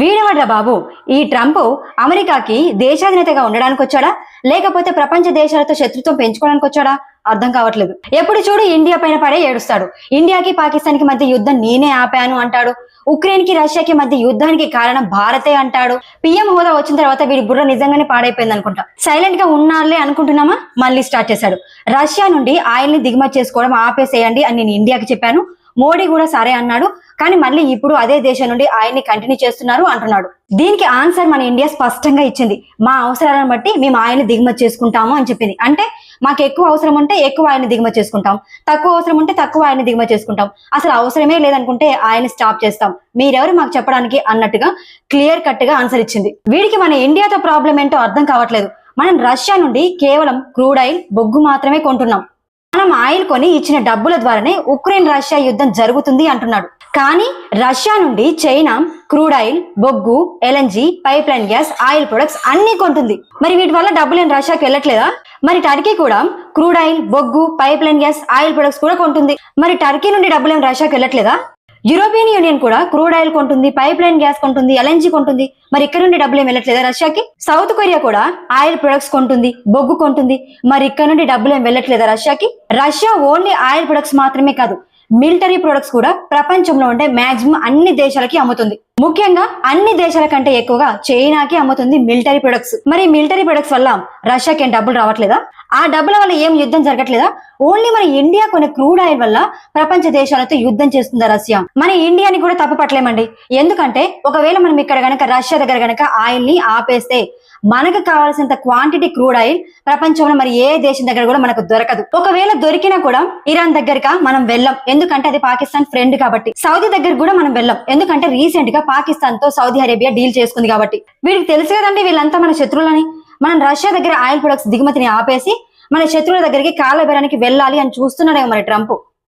వీడవడ్రా బాబు? ఈ ట్రంప్ అమెరికాకి దేశాధినేతగా ఉండడానికి వచ్చాడా? లేకపోతే ప్రపంచ దేశాలతో శత్రుత్వం పెంచుకోవడానికి వచ్చాడా? అర్థం కావట్లేదు. ఎప్పుడు చూడు ఇండియా పైన పడే ఏడుస్తాడు. ఇండియాకి పాకిస్తాన్కి మధ్య యుద్ధం నేనే ఆపాను అంటాడు. ఉక్రెయిన్కి రష్యాకి మధ్య యుద్ధానికి కారణం భారతే అంటాడు. పిఎం హోదా వచ్చిన తర్వాత వీడి బుర్ర నిజంగానే పాడైపోయింది అనుకుంటా. సైలెంట్గా ఉన్నారులే అనుకుంటున్నామా? మళ్ళీ స్టార్ట్ చేశాడు. రష్యా నుండి ఆయిల్ని దిగుమతి చేసుకోవడం ఆపేసేయండి అని నేను ఇండియాకి చెప్పాను. మోడీ కూడా సరే అన్నాడు కానీ మళ్ళీ ఇప్పుడు అదే దేశం నుండి ఆయన్ని కంటిన్యూ చేస్తున్నారు అంటున్నాడు. దీనికి ఆన్సర్ మన ఇండియా స్పష్టంగా ఇచ్చింది. మా అవసరాలను బట్టి మేము ఆయన్ని దిగుమతి చేసుకుంటాము అని చెప్పింది. అంటే మాకు ఎక్కువ అవసరం ఉంటే ఎక్కువ ఆయన్ని దిగుమతి చేసుకుంటాం. తక్కువ అవసరం ఉంటే తక్కువ ఆయన్ని దిగుమతి చేసుకుంటాం. అసలు అవసరమే లేదనుకుంటే ఆయన్ని స్టాప్ చేస్తాం. మీరెవరు మాకు చెప్పడానికి అన్నట్టుగా క్లియర్ కట్గా ఆన్సర్ ఇచ్చింది. వీడికి మన ఇండియాతో ప్రాబ్లం ఏంటో అర్థం కావట్లేదు. మనం రష్యా నుండి కేవలం క్రూడ్ ఆయిల్ బొగ్గు మాత్రమే కొంటున్నాం. మనం ఆయిల్ కొని ఇచ్చిన డబ్బుల ద్వారానే ఉక్రెయిన్ రష్యా యుద్ధం జరుగుతుంది అంటున్నాడు. కానీ రష్యా నుండి చైనా క్రూడ్ ఆయిల్ బొగ్గు LNG pipeline gas oil products అన్ని కొంటుంది. మరి వీటి వల్ల డబ్బులు ఏం రష్యాకి వెళ్ళట్లేదా? మరి టర్కీ కూడా క్రూడ్ ఆయిల్ బొగ్గు pipeline gas oil products కూడా కొంటుంది. మరి టర్కీ నుండి డబ్బులు ఏం రష్యాకి వెళ్ళట్లేదా? యూరోపియన్ యూనియన్ కూడా క్రూడ్ ఆయిల్ కొంటుంది పైప్ లైన్ గ్యాస్ కొంటుంది ఎల్ఎన్జీ కొంటుంది. మరి ఇక్కడ నుండి డబ్బులు ఏం వెళ్ళట్లేదా రష్యాకి? సౌత్ కొరియా కూడా ఆయిల్ ప్రొడక్ట్స్ కొంటుంది బొగ్గు కొంటుంది. మరి ఇక్కడ నుండి డబ్బులు ఏం వెళ్ళట్లేదా రష్యాకి? రష్యా ఓన్లీ ఆయిల్ ప్రొడక్ట్స్ మాత్రమే కాదు మిలిటరీ ప్రొడక్ట్స్ కూడా ప్రపంచంలో ఉండే మాక్సిమం అన్ని దేశాలకి అమ్ముతుంది. ముఖ్యంగా అన్ని దేశాల కంటే ఎక్కువగా చైనాకి అమ్ముతుంది మిలిటరీ ప్రొడక్ట్స్ మరి మిలిటరీ ప్రొడక్ట్స్ వల్ల రష్యాకి ఏం డబ్బులు రావట్లేదా? ఆ డబ్బుల వల్ల ఏం యుద్ధం జరగట్లేదా? ఓన్లీ మన ఇండియా కొన్ని క్రూడ్ ఆయిల్ వల్ల ప్రపంచ దేశాలతో యుద్ధం చేస్తుందా రష్యా? మన ఇండియాని కూడా తప్పపట్టలేమండి ఎందుకంటే ఒకవేళ మనం ఇక్కడ గనక రష్యా దగ్గర గనక ఆయిల్ని ఆపేస్తే మనకు కావాల్సినంత క్వాంటిటీ క్రూడ్ ఆయిల్ ప్రపంచంలో మరి ఏ దేశం దగ్గర కూడా మనకు దొరకదు. ఒకవేళ దొరికినా కూడా ఇరాన్ దగ్గరగా మనం వెళ్ళం. ఎందుకంటే అది పాకిస్తాన్ ఫ్రెండ్ కాబట్టి. సౌదీ దగ్గర కూడా మనం వెళ్ళం. ఎందుకంటే రీసెంట్గా పాకిస్తాన్తో సౌదీ అరేబియా డీల్ చేసుకుంది కాబట్టి. వీరికి తెలుసు కదండి వీళ్ళంతా మన శత్రువులని. మనం రష్యా దగ్గర ఆయిల్ ప్రొడక్ట్స్ దిగుమతిని ఆపేసి మన శత్రువుల దగ్గరికి కాలబేరానికి వెళ్ళాలి అని చూస్తున్నాడేమో మరి ట్రంప్.